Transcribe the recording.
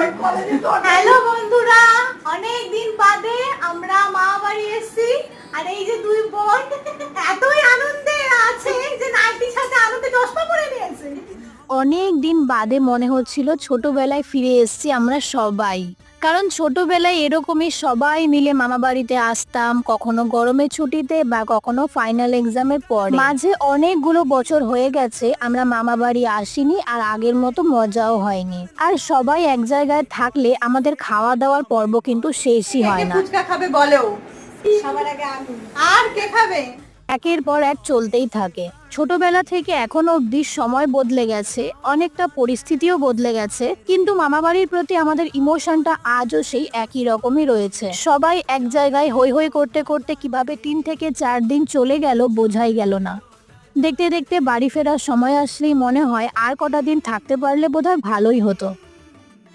Hello বন্ধুরা অনেক দিন বাদে আমরা মা বাড়ি এসেছি আর এই যে দুই বোন এতই আনন্দে আছে যে নাইটির সাথে আনন্দে চশমা পরে নিয়েছে। অনেক দিন বাদে মনে হচ্ছিল ছোটবেলায় ফিরে এসেছি আমরা সবাই। কারণ ছোটবেলায় এরকমই সবাই মিলে মামা বাড়িতে আসতাম, কখনো গরমের ছুটিতে বা কখনো ফাইনাল এক্সামের পর। মাঝে অনেকগুলো বছর হয়ে গেছে, আমরা মামা বাড়ি আসিনি আর আগের মতো মজাও হয়নি। আর সবাই এক জায়গায় থাকলে আমাদের খাওয়া দাওয়ার পর্ব কিন্তু শেষই হয় না। ফুচকা খাবে বলেও। সবার আগে আর কে খাবে? একের পর এক চলতেই থাকে। ছোটবেলা থেকে এখন অবধি সময় বদলে গেছে, অনেকটা পরিস্থিতিও বদলে গেছে, কিন্তু মামাবাড়ির প্রতি আমাদের ইমোশনটা আজও সেই একই রকমই রয়েছে। সবাই এক জায়গায় হই হই করতে করতে কীভাবে তিন থেকে চার দিন চলে গেল বোঝাই গেল না। দেখতে দেখতে বাড়ি ফেরার সময় আসলেই মনে হয় আর কটা দিন থাকতে পারলে বোধহয় ভালোই হতো।